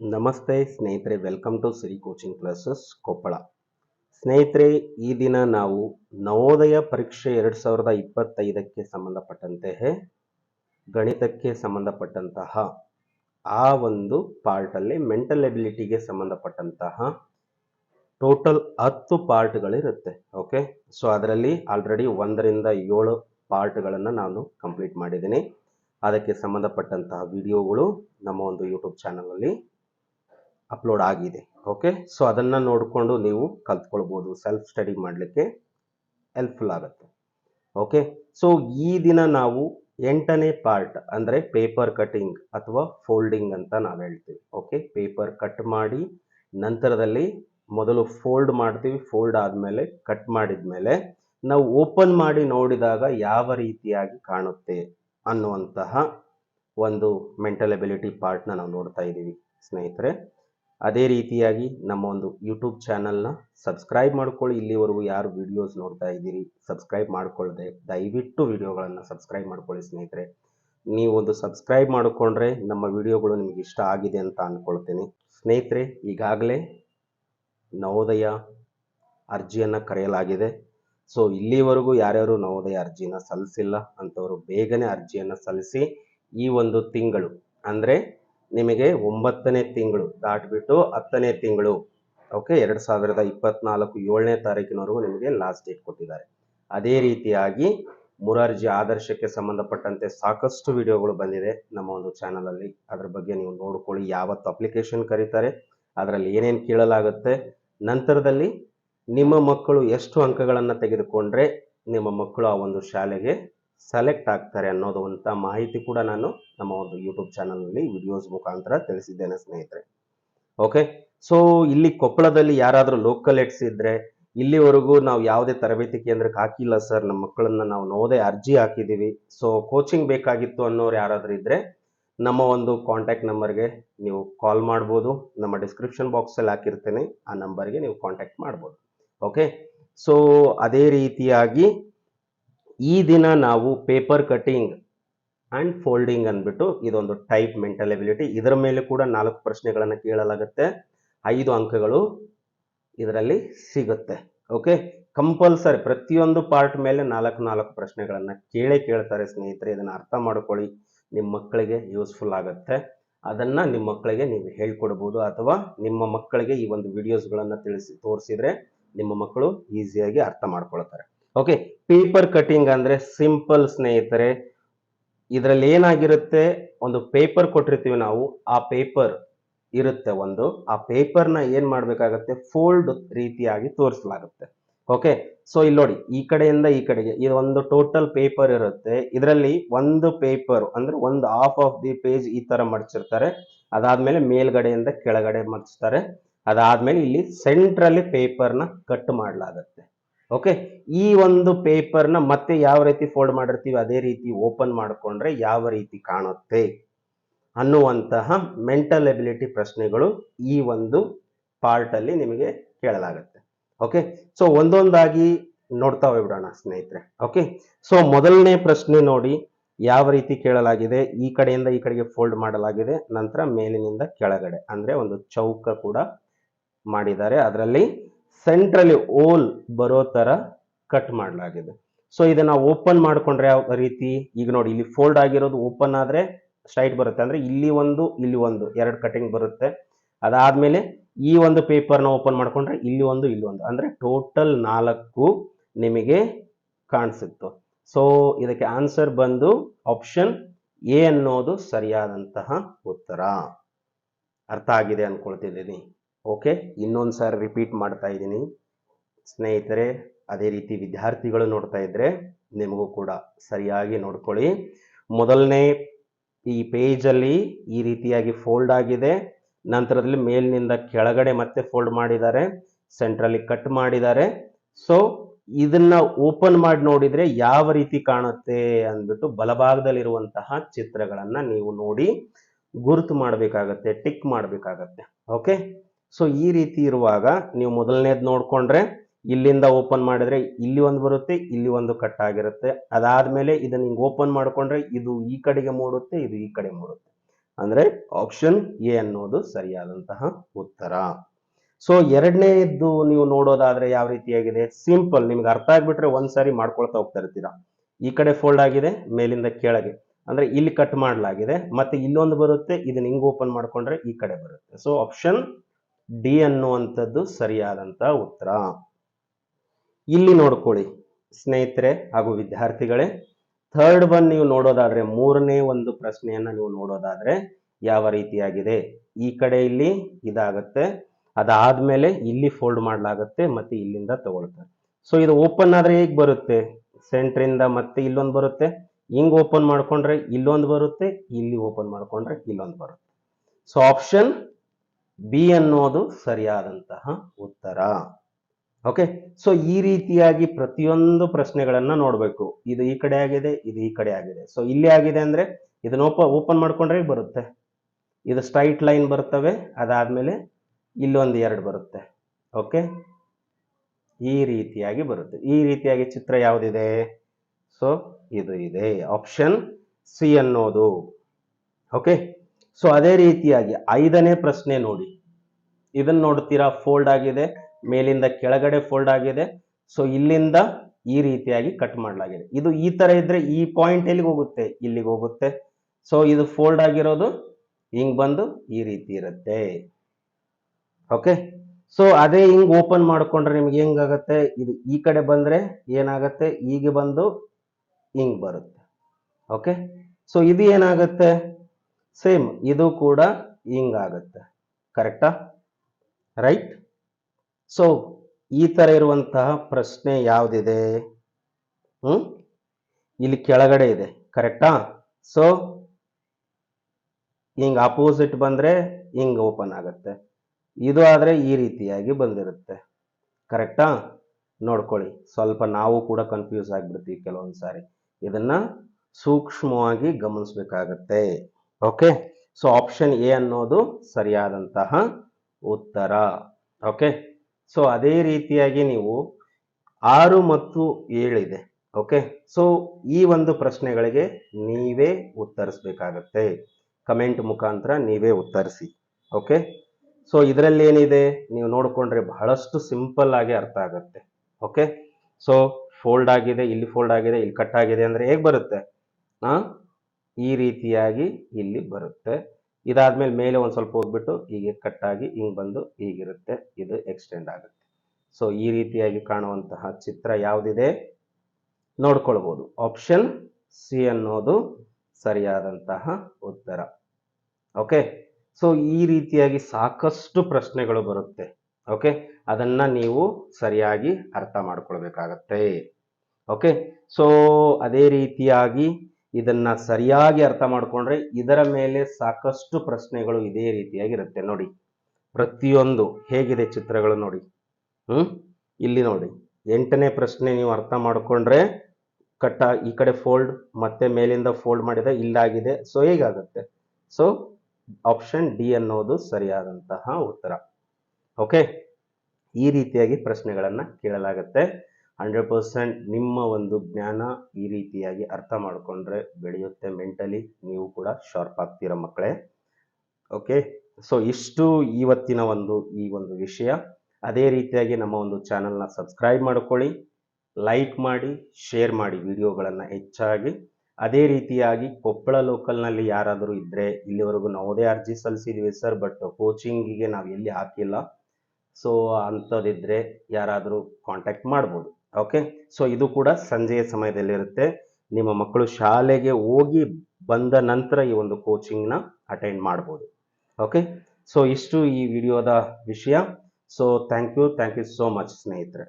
ನಮಸ್ತೆ ಸ್ನೇಹಿತರೆ welcome to Siri coaching classes Koppal. ಸ್ನೇಹಿತರೆ, ಈ ದಿನ ನಾವು ನವೋದಯ ಪರೀಕ್ಷೆ ಎರಡು ಸಾವಿರದ ಇಪ್ಪತ್ತೈದಕ್ಕೆ ಸಂಬಂಧಪಟ್ಟಂತೆ, ಗಣಿತಕ್ಕೆ ಸಂಬಂಧಪಟ್ಟಂತಹ ಆ ಒಂದು ಪಾರ್ಟಲ್ಲಿ ಮೆಂಟಲ್ ಎಬಿಲಿಟಿಗೆ ಸಂಬಂಧಪಟ್ಟಂತಹ ಟೋಟಲ್ ಹತ್ತು ಪಾರ್ಟ್ಗಳಿರುತ್ತೆ ಓಕೆ ಸೊ ಅದರಲ್ಲಿ ಆಲ್ರೆಡಿ ಒಂದರಿಂದ ಏಳು ಪಾರ್ಟ್ಗಳನ್ನು ನಾನು ಕಂಪ್ಲೀಟ್ ಮಾಡಿದ್ದೀನಿ. ಅದಕ್ಕೆ ಸಂಬಂಧಪಟ್ಟಂತಹ ವಿಡಿಯೋಗಳು ನಮ್ಮ ಒಂದು ಯೂಟ್ಯೂಬ್ ಚಾನಲಲ್ಲಿ ಅಪ್ಲೋಡ್ ಆಗಿದೆ. ಓಕೆ ಸೊ ಅದನ್ನು ನೋಡಿಕೊಂಡು ನೀವು ಕಲ್ತ್ಕೊಳ್ಬೋದು. ಸೆಲ್ಫ್ ಸ್ಟಡಿ ಮಾಡಲಿಕ್ಕೆ ಹೆಲ್ಪ್ಫುಲ್ ಆಗುತ್ತೆ. ಓಕೆ ಸೊ ಈ ದಿನ ನಾವು ಎಂಟನೇ ಪಾರ್ಟ್ ಅಂದರೆ ಪೇಪರ್ ಕಟಿಂಗ್ ಅಥವಾ ಫೋಲ್ಡಿಂಗ್ ಅಂತ ನಾವು ಹೇಳ್ತೀವಿ. ಓಕೆ ಪೇಪರ್ ಕಟ್ ಮಾಡಿ ನಂತರದಲ್ಲಿ ಮೊದಲು ಫೋಲ್ಡ್ ಮಾಡ್ತೀವಿ. ಫೋಲ್ಡ್ ಆದಮೇಲೆ ಕಟ್ ಮಾಡಿದ ಮೇಲೆ ನಾವು ಓಪನ್ ಮಾಡಿ ನೋಡಿದಾಗ ಯಾವ ರೀತಿಯಾಗಿ ಕಾಣುತ್ತೆ ಅನ್ನುವಂತಹ ಒಂದು ಮೆಂಟಲ್ ಎಬಿಲಿಟಿ ಪಾರ್ಟ್ನ ನಾವು ನೋಡ್ತಾ ಇದ್ದೀವಿ. ಸ್ನೇಹಿತರೆ ಅದೇ ರೀತಿಯಾಗಿ ನಮ್ಮ ಒಂದು ಯೂಟ್ಯೂಬ್ ಚಾನಲ್ನ ಸಬ್ಸ್ಕ್ರೈಬ್ ಮಾಡ್ಕೊಳ್ಳಿ. ಇಲ್ಲಿವರೆಗೂ ಯಾರು ವಿಡಿಯೋಸ್ ನೋಡ್ತಾ ಇದ್ದೀರಿ ಸಬ್ಸ್ಕ್ರೈಬ್ ಮಾಡ್ಕೊಳ್ಳದೆ, ದಯವಿಟ್ಟು ವಿಡಿಯೋಗಳನ್ನು ಸಬ್ಸ್ಕ್ರೈಬ್ ಮಾಡ್ಕೊಳ್ಳಿ ಸ್ನೇಹಿತರೆ. ನೀವು ಒಂದು ಸಬ್ಸ್ಕ್ರೈಬ್ ಮಾಡಿಕೊಂಡ್ರೆ ನಮ್ಮ ವಿಡಿಯೋಗಳು ನಿಮಗೆ ಇಷ್ಟ ಆಗಿದೆ ಅಂತ ಅಂದ್ಕೊಳ್ತೀನಿ ಸ್ನೇಹಿತರೆ, ಈಗಾಗಲೇ ನವೋದಯ ಅರ್ಜಿಯನ್ನು ಕರೆಯಲಾಗಿದೆ. ಸೊ ಇಲ್ಲಿವರೆಗೂ ಯಾರ್ಯಾರು ನವೋದಯ ಅರ್ಜಿನ ಸಲ್ಲಿಸಿಲ್ಲ ಅಂಥವರು ಬೇಗನೆ ಅರ್ಜಿಯನ್ನು ಸಲ್ಲಿಸಿ ಈ ಒಂದು ತಿಂಗಳು, ಅಂದರೆ ನಿಮಗೆ ಒಂಬತ್ತನೇ ತಿಂಗಳು ದಾಟಿಬಿಟ್ಟು ಹತ್ತನೇ ತಿಂಗಳು ಓಕೆ ಎರಡು ಸಾವಿರದ ಇಪ್ಪತ್ನಾಲ್ಕು ಏಳನೇ ತಾರೀಕಿನವರೆಗೂ ನಿಮಗೆ ಲಾಸ್ಟ್ ಡೇಟ್ ಕೊಟ್ಟಿದ್ದಾರೆ. ಅದೇ ರೀತಿಯಾಗಿ ಮುರಾರ್ಜಿ ಆದರ್ಶಕ್ಕೆ ಸಂಬಂಧಪಟ್ಟಂತೆ ಸಾಕಷ್ಟು ವಿಡಿಯೋಗಳು ಬಂದಿದೆ ನಮ್ಮ ಒಂದು ಚಾನಲಲ್ಲಿ ಅದ್ರ ಬಗ್ಗೆ ನೀವು ನೋಡ್ಕೊಳ್ಳಿ, ಯಾವತ್ತು ಅಪ್ಲಿಕೇಶನ್ ಕರೀತಾರೆ, ಅದರಲ್ಲಿ ಏನೇನು ಕೇಳಲಾಗುತ್ತೆ. ನಂತರದಲ್ಲಿ ನಿಮ್ಮ ಮಕ್ಕಳು ಎಷ್ಟು ಅಂಕಗಳನ್ನು ತೆಗೆದುಕೊಂಡ್ರೆ ನಿಮ್ಮ ಮಕ್ಕಳು ಆ ಒಂದು ಶಾಲೆಗೆ ಸೆಲೆಕ್ಟ್ ಆಗ್ತಾರೆ ಅನ್ನೋದು ಅಂತ ಮಾಹಿತಿ ಕೂಡ ನಾನು ನಮ್ಮ ಒಂದು ಯೂಟ್ಯೂಬ್ ಚಾನಲ್ನಲ್ಲಿ ವಿಡಿಯೋಸ್ ಮುಖಾಂತರ ತಿಳಿಸಿದ್ದೇನೆ ಸ್ನೇಹಿತರೆ. ಓಕೆ? ಸೊ, ಇಲ್ಲಿ ಕೊಪ್ಪಳದಲ್ಲಿ ಯಾರಾದರೂ ಲೋಕಲ್ ಎಡ್ಸ್ ಇದ್ದರೆ ಇಲ್ಲಿವರೆಗೂ ನಾವು ಯಾವುದೇ ತರಬೇತಿ ಕೇಂದ್ರಕ್ಕೆ ಹಾಕಿಲ್ಲ ಸರ್. ನಮ್ಮ ಮಕ್ಕಳನ್ನ ನಾವು ನೋದೇ ಅರ್ಜಿ ಹಾಕಿದ್ದೀವಿ. ಸೊ, ಕೋಚಿಂಗ್ ಬೇಕಾಗಿತ್ತು ಅನ್ನೋರು ಯಾರಾದರೂ ಇದ್ದರೆ ನಮ್ಮ ಒಂದು ಕಾಂಟ್ಯಾಕ್ಟ್ ನಂಬರ್ಗೆ ನೀವು ಕಾಲ್ ಮಾಡ್ಬೋದು. ನಮ್ಮ ಡಿಸ್ಕ್ರಿಪ್ಷನ್ ಬಾಕ್ಸಲ್ಲಿ ಹಾಕಿರ್ತೇನೆ. ಆ ನಂಬರ್ಗೆ ನೀವು ಕಾಂಟ್ಯಾಕ್ಟ್ ಮಾಡ್ಬೋದು. ಓಕೆ? ಸೊ, ಅದೇ ರೀತಿಯಾಗಿ ಈ ದಿನ ನಾವು ಪೇಪರ್ ಕಟಿಂಗ್ ಆ್ಯಂಡ್ ಫೋಲ್ಡಿಂಗ್ ಅಂದ್ಬಿಟ್ಟು ಇದೊಂದು ಟೈಪ್ ಮೆಂಟಲ್ ಎಬಿಲಿಟಿ ಇದರ ಮೇಲೆ ಕೂಡ ನಾಲ್ಕು ಪ್ರಶ್ನೆಗಳನ್ನು ಕೇಳಲಾಗುತ್ತೆ. ಐದು ಅಂಕಗಳು ಇದರಲ್ಲಿ ಸಿಗುತ್ತೆ. ಓಕೆ ಕಂಪಲ್ಸರಿ ಪ್ರತಿಯೊಂದು ಪಾರ್ಟ್ ಮೇಲೆ ನಾಲ್ಕು ನಾಲ್ಕು ಪ್ರಶ್ನೆಗಳನ್ನು ಕೇಳೇ ಕೇಳ್ತಾರೆ ಸ್ನೇಹಿತರೆ. ಇದನ್ನು ಅರ್ಥ ಮಾಡ್ಕೊಳ್ಳಿ. ನಿಮ್ಮ ಮಕ್ಕಳಿಗೆ ಯೂಸ್ಫುಲ್ ಆಗುತ್ತೆ. ಅದನ್ನು ನಿಮ್ಮ ಮಕ್ಕಳಿಗೆ ನೀವು ಹೇಳ್ಕೊಡ್ಬೋದು ಅಥವಾ ನಿಮ್ಮ ಮಕ್ಕಳಿಗೆ ಈ ಒಂದು ವಿಡಿಯೋಸ್ಗಳನ್ನು ತಿಳಿಸಿ ತೋರಿಸಿದ್ರೆ ನಿಮ್ಮ ಮಕ್ಕಳು ಈಸಿಯಾಗಿ ಅರ್ಥ ಮಾಡ್ಕೊಳ್ತಾರೆ. ಓಕೆ ಪೇಪರ್ ಕಟಿಂಗ್ ಅಂದರೆ ಸಿಂಪಲ್ ಸ್ನೇಹಿತರೆ, ಇದರಲ್ಲಿ ಏನಾಗಿರುತ್ತೆ? ಒಂದು ಪೇಪರ್ ಕೊಟ್ಟಿರ್ತೀವಿ ನಾವು, ಆ ಪೇಪರ್ ಇರುತ್ತೆ ಒಂದು. ಆ ಪೇಪರ್ನ ಏನು ಮಾಡಬೇಕಾಗತ್ತೆ? ಫೋಲ್ಡ್ ರೀತಿಯಾಗಿ ತೋರಿಸಲಾಗುತ್ತೆ. ಓಕೆ ಸೊ ಇಲ್ಲಿ ನೋಡಿ, ಈ ಕಡೆಯಿಂದ ಈ ಕಡೆಗೆ, ಇದು ಒಂದು ಟೋಟಲ್ ಪೇಪರ್ ಇರುತ್ತೆ. ಇದರಲ್ಲಿ ಒಂದು ಪೇಪರ್ ಅಂದ್ರೆ ಒಂದು ಹಾಫ್ ಆಫ್ ದಿ ಪೇಜ್ ಈ ತರ ಮಡಚಿರ್ತಾರೆ. ಅದಾದ್ಮೇಲೆ ಮೇಲ್ಗಡೆಯಿಂದ ಕೆಳಗಡೆ ಮಡಚ್ತಾರೆ ಅದಾದ್ಮೇಲೆ ಇಲ್ಲಿ ಸೆಂಟ್ರಲ್ಲಿ ಪೇಪರ್ನ ಕಟ್ ಮಾಡಲಾಗತ್ತೆ. ಓಕೆ ಈ ಒಂದು ಪೇಪರ್ನ ಮತ್ತೆ ಯಾವ ರೀತಿ ಫೋಲ್ಡ್ ಮಾಡಿರ್ತೀವಿ, ಅದೇ ರೀತಿ ಓಪನ್ ಮಾಡಿಕೊಂಡ್ರೆ ಯಾವ ರೀತಿ ಕಾಣುತ್ತೆ ಅನ್ನುವಂತಹ ಮೆಂಟಲ್ ಎಬಿಲಿಟಿ ಪ್ರಶ್ನೆಗಳು ಈ ಒಂದು ಪಾರ್ಟಲ್ಲಿ ನಿಮಗೆ ಕೇಳಲಾಗುತ್ತೆ. ಓಕೆ ಸೊ ಒಂದೊಂದಾಗಿ ನೋಡ್ತಾ ಹೋಗ್ಬಿಡೋಣ ಸ್ನೇಹಿತರೆ. ಓಕೆ ಸೊ ಮೊದಲನೇ ಪ್ರಶ್ನೆ ನೋಡಿ ಯಾವ ರೀತಿ ಕೇಳಲಾಗಿದೆ. ಈ ಕಡೆಯಿಂದ ಈ ಕಡೆಗೆ ಫೋಲ್ಡ್ ಮಾಡಲಾಗಿದೆ. ನಂತರ ಮೇಲಿನಿಂದ ಕೆಳಗಡೆ, ಅಂದ್ರೆ ಒಂದು ಚೌಕ ಕೂಡ ಮಾಡಿದ್ದಾರೆ. ಅದರಲ್ಲಿ ಸೆಂಟ್ರಲ್ಲಿ ಓಲ್ ಬರೋ ತರ ಕಟ್ ಮಾಡಲಾಗಿದೆ. ಸೊ ಇದನ್ನ ಓಪನ್ ಮಾಡ್ಕೊಂಡ್ರೆ ಯಾವ ರೀತಿ? ಈಗ ನೋಡಿ, ಇಲ್ಲಿ ಫೋಲ್ಡ್ ಆಗಿರೋದು ಓಪನ್ ಆದ್ರೆ ಸ್ಟ್ರೈಟ್ ಬರುತ್ತೆ. ಅಂದ್ರೆ ಇಲ್ಲಿ ಒಂದು ಇಲ್ಲಿ ಒಂದು, ಎರಡು ಕಟಿಂಗ್ ಬರುತ್ತೆ. ಅದಾದ್ಮೇಲೆ ಈ ಒಂದು ಪೇಪರ್ನ ಓಪನ್ ಮಾಡ್ಕೊಂಡ್ರೆ ಇಲ್ಲಿ ಒಂದು ಇಲ್ಲಿ ಒಂದು. ಅಂದ್ರೆ ಟೋಟಲ್ ನಾಲ್ಕು ನಿಮಗೆ ಕಾಣಿಸುತ್ತೆ. ಸೊ ಇದಕ್ಕೆ ಆನ್ಸರ್ ಬಂದು ಆಪ್ಷನ್ ಎ ಅನ್ನೋದು ಸರಿಯಾದಂತಹ ಉತ್ತರ. ಅರ್ಥ ಆಗಿದೆ ಅನ್ಕೊಳ್ತಿದ್ದೀನಿ. ಓಕೆ, ಇನ್ನೊಂದು ಸಾರಿ ರಿಪೀಟ್ ಮಾಡ್ತಾ ಇದ್ದೀನಿ. ಸ್ನೇಹಿತರೆ, ಅದೇ ರೀತಿ ವಿದ್ಯಾರ್ಥಿಗಳು ನೋಡ್ತಾ ಇದ್ದರೆ ನಿಮಗೂ ಕೂಡ ಸರಿಯಾಗಿ ನೋಡ್ಕೊಳ್ಳಿ. ಮೊದಲನೇ ಈ ಪೇಜಲ್ಲಿ ಈ ರೀತಿಯಾಗಿ ಫೋಲ್ಡ್ ಆಗಿದೆ. ನಂತರದಲ್ಲಿ ಮೇಲಿನಿಂದ ಕೆಳಗಡೆ ಮತ್ತೆ ಫೋಲ್ಡ್ ಮಾಡಿದ್ದಾರೆ. ಸೆಂಟ್ರಲ್ಲಿ ಕಟ್ ಮಾಡಿದ್ದಾರೆ. ಸೊ ಇದನ್ನ ಓಪನ್ ಮಾಡಿ ನೋಡಿದ್ರೆ ಯಾವ ರೀತಿ ಕಾಣುತ್ತೆ ಅಂದ್ಬಿಟ್ಟು ಬಲಭಾಗದಲ್ಲಿರುವಂತಹ ಚಿತ್ರಗಳನ್ನು ನೀವು ನೋಡಿ ಗುರುತು ಮಾಡಬೇಕಾಗತ್ತೆ ಟಿಕ್ ಮಾಡಬೇಕಾಗತ್ತೆ. ಓಕೆ ಸೊ ಈ ರೀತಿ ಇರುವಾಗ ನೀವು ಮೊದಲನೇದು ನೋಡಿಕೊಂಡ್ರೆ ಇಲ್ಲಿಂದ ಓಪನ್ ಮಾಡಿದ್ರೆ ಇಲ್ಲಿ ಒಂದು ಬರುತ್ತೆ, ಇಲ್ಲಿ ಒಂದು ಕಟ್ ಆಗಿರುತ್ತೆ. ಅದಾದ್ಮೇಲೆ ಇದನ್ನ ಹಿಂಗೆ ಓಪನ್ ಮಾಡಿಕೊಂಡ್ರೆ ಇದು ಈ ಕಡೆಗೆ ಮೂಡುತ್ತೆ, ಇದು ಈ ಕಡೆ ಮೂಡುತ್ತೆ. ಅಂದ್ರೆ ಆಪ್ಷನ್ ಎ ಅನ್ನೋದು ಸರಿಯಾದಂತಹ ಉತ್ತರ. ಸೊ ಎರಡನೇದ್ದು ನೀವು ನೋಡೋದಾದ್ರೆ ಯಾವ ರೀತಿಯಾಗಿದೆ? ಸಿಂಪಲ್ ನಿಮ್ಗೆ ಅರ್ಥ ಆಗ್ಬಿಟ್ರೆ ಒಂದ್ಸಾರಿ ಮಾಡ್ಕೊಳ್ತಾ ಹೋಗ್ತಾ ಇರ್ತೀರಾ? ಈ ಕಡೆ ಫೋಲ್ಡ್ ಆಗಿದೆ, ಮೇಲಿಂದ ಕೆಳಗೆ. ಅಂದ್ರೆ ಇಲ್ಲಿ ಕಟ್ ಮಾಡಲಾಗಿದೆ, ಮತ್ತೆ ಇಲ್ಲೊಂದು ಬರುತ್ತೆ, ಇದನ್ನ ಹಿಂಗ್ ಓಪನ್ ಮಾಡ್ಕೊಂಡ್ರೆ ಈ ಕಡೆ ಬರುತ್ತೆ. ಸೊ ಆಪ್ಷನ್ ಡಿ ಅನ್ನುವಂಥದ್ದು ಸರಿಯಾದಂತ ಉತ್ತರ. ಇಲ್ಲಿ ನೋಡ್ಕೊಳ್ಳಿ, ಸ್ನೇಹಿತರೆ ಹಾಗೂ ವಿದ್ಯಾರ್ಥಿಗಳೇ, ಥರ್ಡ್ ಒನ್ ನೀವು ನೋಡೋದಾದ್ರೆ ಮೂರನೇ ಒಂದು ಪ್ರಶ್ನೆಯನ್ನ ನೀವು ನೋಡೋದಾದ್ರೆ ಯಾವ ರೀತಿಯಾಗಿದೆ? ಈ ಕಡೆ ಇಲ್ಲಿ ಇದಾಗತ್ತೆ, ಅದಾದ್ಮೇಲೆ ಇಲ್ಲಿ ಫೋಲ್ಡ್ ಮಾಡಲಾಗುತ್ತೆ, ಮತ್ತೆ ಇಲ್ಲಿಂದ ತಗೊಳ್ತಾರೆ. ಸೊ, ಇದು ಓಪನ್ ಆದ್ರೆ ಹೇಗೆ ಬರುತ್ತೆ? ಸೆಂಟ್ರಿಂದ ಮತ್ತೆ ಇಲ್ಲೊಂದು ಬರುತ್ತೆ, ಹಿಂಗ್ ಓಪನ್ ಮಾಡ್ಕೊಂಡ್ರೆ ಇಲ್ಲೊಂದು ಬರುತ್ತೆ, ಇಲ್ಲಿ ಓಪನ್ ಮಾಡ್ಕೊಂಡ್ರೆ ಇಲ್ಲೊಂದು ಬರುತ್ತೆ. ಸೊ, ಆಪ್ಷನ್ ಬಿ ಅನ್ನೋದು ಸರಿಯಾದಂತಹ ಉತ್ತರ. ಓಕೆ ಸೊ ಈ ರೀತಿಯಾಗಿ ಪ್ರತಿಯೊಂದು ಪ್ರಶ್ನೆಗಳನ್ನ ನೋಡಬೇಕು. ಇದು ಈ ಕಡೆ ಆಗಿದೆ, ಇದು ಈ ಕಡೆ ಆಗಿದೆ. ಸೊ ಇಲ್ಲಿ ಆಗಿದೆ ಅಂದ್ರೆ ಇದನ್ನ ಓಪ ಓಪನ್ ಮಾಡ್ಕೊಂಡ್ರೆ ಬರುತ್ತೆ. ಇದು ಸ್ಟ್ರೈಟ್ ಲೈನ್ ಬರ್ತವೆ, ಅದಾದ್ಮೇಲೆ ಇಲ್ಲೊಂದು ಎರಡು ಬರುತ್ತೆ. ಓಕೆ ಈ ರೀತಿಯಾಗಿ ಬರುತ್ತೆ. ಈ ರೀತಿಯಾಗಿ ಚಿತ್ರ ಯಾವುದಿದೆ? ಸೊ ಇದು ಇದೆ. ಆಪ್ಷನ್ ಸಿ ಅನ್ನೋದು. ಓಕೆ ಸೊ ಅದೇ ರೀತಿಯಾಗಿ ಐದನೇ ಪ್ರಶ್ನೆ ನೋಡಿ. ಇದನ್ನ ನೋಡ್ತೀರಾ? ಫೋಲ್ಡ್ ಆಗಿದೆ. ಮೇಲಿಂದ ಕೆಳಗಡೆ ಫೋಲ್ಡ್ ಆಗಿದೆ. ಸೊ ಇಲ್ಲಿಂದ ಈ ರೀತಿಯಾಗಿ ಕಟ್ ಮಾಡಲಾಗಿದೆ. ಇದು ಈ ತರ ಇದ್ರೆ ಈ ಪಾಯಿಂಟ್ ಎಲ್ಲಿಗೆ ಹೋಗುತ್ತೆ? ಇಲ್ಲಿಗೆ ಹೋಗುತ್ತೆ. ಸೊ ಇದು ಫೋಲ್ಡ್ ಆಗಿರೋದು ಹಿಂಗ್ ಬಂದು ಈ ರೀತಿ ಇರುತ್ತೆ. ಓಕೆ ಸೊ ಅದೇ ಹಿಂಗ್ ಓಪನ್ ಮಾಡ್ಕೊಂಡ್ರೆ ನಿಮ್ಗೆ ಹೆಂಗಾಗತ್ತೆ ಇದು ಈ ಕಡೆ ಬಂದ್ರೆ ಏನಾಗತ್ತೆ? ಈಗ ಬಂದು ಹಿಂಗ್ ಬರುತ್ತೆ. ಓಕೆ ಸೊ ಇದು ಏನಾಗುತ್ತೆ? ಸೇಮ್ ಇದು ಕೂಡ ಹಿಂಗಾಗುತ್ತೆ ಕರೆಕ್ಟಾ ರೈಟ್ ಸೊ ಈ ತರ ಇರುವಂತಹ ಪ್ರಶ್ನೆ ಯಾವುದಿದೆ? ಹ್ಞೂ ಇಲ್ಲಿ ಕೆಳಗಡೆ ಇದೆ. ಕರೆಕ್ಟಾ ಸೊ ಹಿಂಗ್ ಅಪೋಸಿಟ್ ಬಂದ್ರೆ ಹಿಂಗ್ ಓಪನ್ ಆಗುತ್ತೆ. ಇದು ಆದ್ರೆ ಈ ರೀತಿಯಾಗಿ ಬಂದಿರುತ್ತೆ. ಕರೆಕ್ಟಾ ನೋಡ್ಕೊಳ್ಳಿ. ಸ್ವಲ್ಪ ನಾವು ಕೂಡ ಕನ್ಫ್ಯೂಸ್ ಆಗಿಬಿಡ್ತೀವಿ ಕೆಲವೊಂದು ಸಾರಿ ಇದನ್ನ ಸೂಕ್ಷ್ಮವಾಗಿ ಗಮನಿಸ್ಬೇಕಾಗತ್ತೆ. ಓಕೆ ಸೊ ಆಪ್ಷನ್ ಎ ಅನ್ನೋದು ಸರಿಯಾದಂತಹ ಉತ್ತರ. ಓಕೆ ಸೊ ಅದೇ ರೀತಿಯಾಗಿ ನೀವು ಆರು ಮತ್ತು ಏಳಿದೆ ಓಕೆ ಸೊ ಈ ಒಂದು ಪ್ರಶ್ನೆಗಳಿಗೆ ನೀವೇ ಉತ್ತರಿಸ್ಬೇಕಾಗತ್ತೆ. ಕಮೆಂಟ್ ಮುಖಾಂತರ ನೀವೇ ಉತ್ತರಿಸಿ. ಓಕೆ ಸೊ ಇದರಲ್ಲಿ ಏನಿದೆ? ನೀವು ನೋಡಿಕೊಂಡ್ರೆ ಬಹಳಷ್ಟು ಸಿಂಪಲ್ ಆಗಿ ಅರ್ಥ ಆಗುತ್ತೆ. ಓಕೆ ಸೊ ಫೋಲ್ಡ್ ಆಗಿದೆ, ಇಲ್ಲಿ ಫೋಲ್ಡ್ ಆಗಿದೆ, ಇಲ್ಲಿ ಕಟ್ ಆಗಿದೆ ಅಂದ್ರೆ ಹೇಗೆ ಬರುತ್ತೆ? ಆ? ಈ ರೀತಿಯಾಗಿ ಇಲ್ಲಿ ಬರುತ್ತೆ. ಇದಾದ್ಮೇಲೆ ಮೇಲೆ ಒಂದು ಸ್ವಲ್ಪ ಹೋಗ್ಬಿಟ್ಟು ಹೀಗೆ ಕಟ್ ಆಗಿ ಹಿಂಗ್ ಬಂದು ಹೀಗಿರುತ್ತೆ. ಇದು ಎಕ್ಸ್ಟೆಂಡ್ ಆಗುತ್ತೆ. ಸೊ ಈ ರೀತಿಯಾಗಿ ಕಾಣುವಂತಹ ಚಿತ್ರ ಯಾವುದಿದೆ? ನೋಡ್ಕೊಳ್ಬೋದು. ಆಪ್ಷನ್ ಸಿ ಅನ್ನೋದು ಸರಿಯಾದಂತಹ ಉತ್ತರ. ಓಕೆ ಸೊ ಈ ರೀತಿಯಾಗಿ ಸಾಕಷ್ಟು ಪ್ರಶ್ನೆಗಳು ಬರುತ್ತೆ. ಓಕೆ ಅದನ್ನ ನೀವು ಸರಿಯಾಗಿ ಅರ್ಥ ಮಾಡ್ಕೊಳ್ಬೇಕಾಗತ್ತೆ. ಓಕೆ ಸೊ ಅದೇ ರೀತಿಯಾಗಿ ಇದನ್ನ ಸರಿಯಾಗಿ ಅರ್ಥ ಮಾಡ್ಕೊಂಡ್ರೆ ಇದರ ಮೇಲೆ ಸಾಕಷ್ಟು ಪ್ರಶ್ನೆಗಳು ಇದೇ ರೀತಿಯಾಗಿರುತ್ತೆ. ನೋಡಿ, ಪ್ರತಿಯೊಂದು ಹೇಗಿದೆ ಚಿತ್ರಗಳು ನೋಡಿ. ಹ್ಮ್? ಇಲ್ಲಿ ನೋಡಿ, ಎಂಟನೇ ಪ್ರಶ್ನೆ ನೀವು ಅರ್ಥ ಮಾಡ್ಕೊಂಡ್ರೆ ಕಟ್ಟ, ಈ ಕಡೆ ಫೋಲ್ಡ್ ಮತ್ತೆ ಮೇಲಿಂದ ಫೋಲ್ಡ್ ಮಾಡಿದ ಇಲ್ಲಾಗಿದೆ. ಸೊ ಹೇಗಾಗುತ್ತೆ? ಸೊ ಆಪ್ಷನ್ ಡಿ ಅನ್ನೋದು ಸರಿಯಾದಂತಹ ಉತ್ತರ. ಓಕೆ ಈ ರೀತಿಯಾಗಿ ಪ್ರಶ್ನೆಗಳನ್ನ ಕೇಳಲಾಗತ್ತೆ. ಹಂಡ್ರೆಡ್ ಪರ್ಸೆಂಟ್ ನಿಮ್ಮ ಒಂದು ಜ್ಞಾನ ಈ ರೀತಿಯಾಗಿ ಅರ್ಥ ಮಾಡಿಕೊಂಡ್ರೆ ಬೆಳೆಯುತ್ತೆ ಮೆಂಟಲಿ, ನೀವು ಕೂಡ ಶಾರ್ಪ್ ಆಗ್ತೀರ ಮಕ್ಕಳೇ. ಓಕೆ, ಸೊ ಇಷ್ಟು ಇವತ್ತಿನ ಒಂದು, ಈ ಒಂದು ವಿಷಯ. ಅದೇ ರೀತಿಯಾಗಿ ನಮ್ಮ ಒಂದು ಚಾನಲ್ನ ಸಬ್ಸ್ಕ್ರೈಬ್ ಮಾಡ್ಕೊಳ್ಳಿ, ಲೈಕ್ ಮಾಡಿ, ಶೇರ್ ಮಾಡಿ ವಿಡಿಯೋಗಳನ್ನು ಹೆಚ್ಚಾಗಿ. ಅದೇ ರೀತಿಯಾಗಿ ಕೊಪ್ಪಳ ಲೋಕಲ್ನಲ್ಲಿ ಯಾರಾದರೂ ಇದ್ದರೆ ಇಲ್ಲಿವರೆಗೂ ನಾವುದೇ ಅರ್ಜಿ ಸಲ್ಲಿಸಿದ್ವಿ ಸರ್, ಬಟ್ ಕೋಚಿಂಗಿಗೆ ನಾವು ಎಲ್ಲಿ ಹಾಕಿಲ್ಲ. ಸೊ ಅಂಥದ್ದಿದ್ರೆ ಯಾರಾದರೂ ಕಾಂಟ್ಯಾಕ್ಟ್ ಮಾಡ್ಬೋದು. ಓಕೆ ಸೊ ಇದು ಕೂಡ ಸಂಜೆಯ ಸಮಯದಲ್ಲಿರುತ್ತೆ. ನಿಮ್ಮ ಮಕ್ಕಳು ಶಾಲೆಗೆ ಹೋಗಿ ಬಂದ ನಂತರ ಈ ಒಂದು ಕೋಚಿಂಗ್ನ ಅಟೆಂಡ್ ಮಾಡ್ಬೋದು. ಓಕೆ ಸೊ ಇಷ್ಟು ಈ ವಿಡಿಯೋದ ವಿಷಯ. So thank you thank you so much ಸ್ನೇಹಿತರೆ.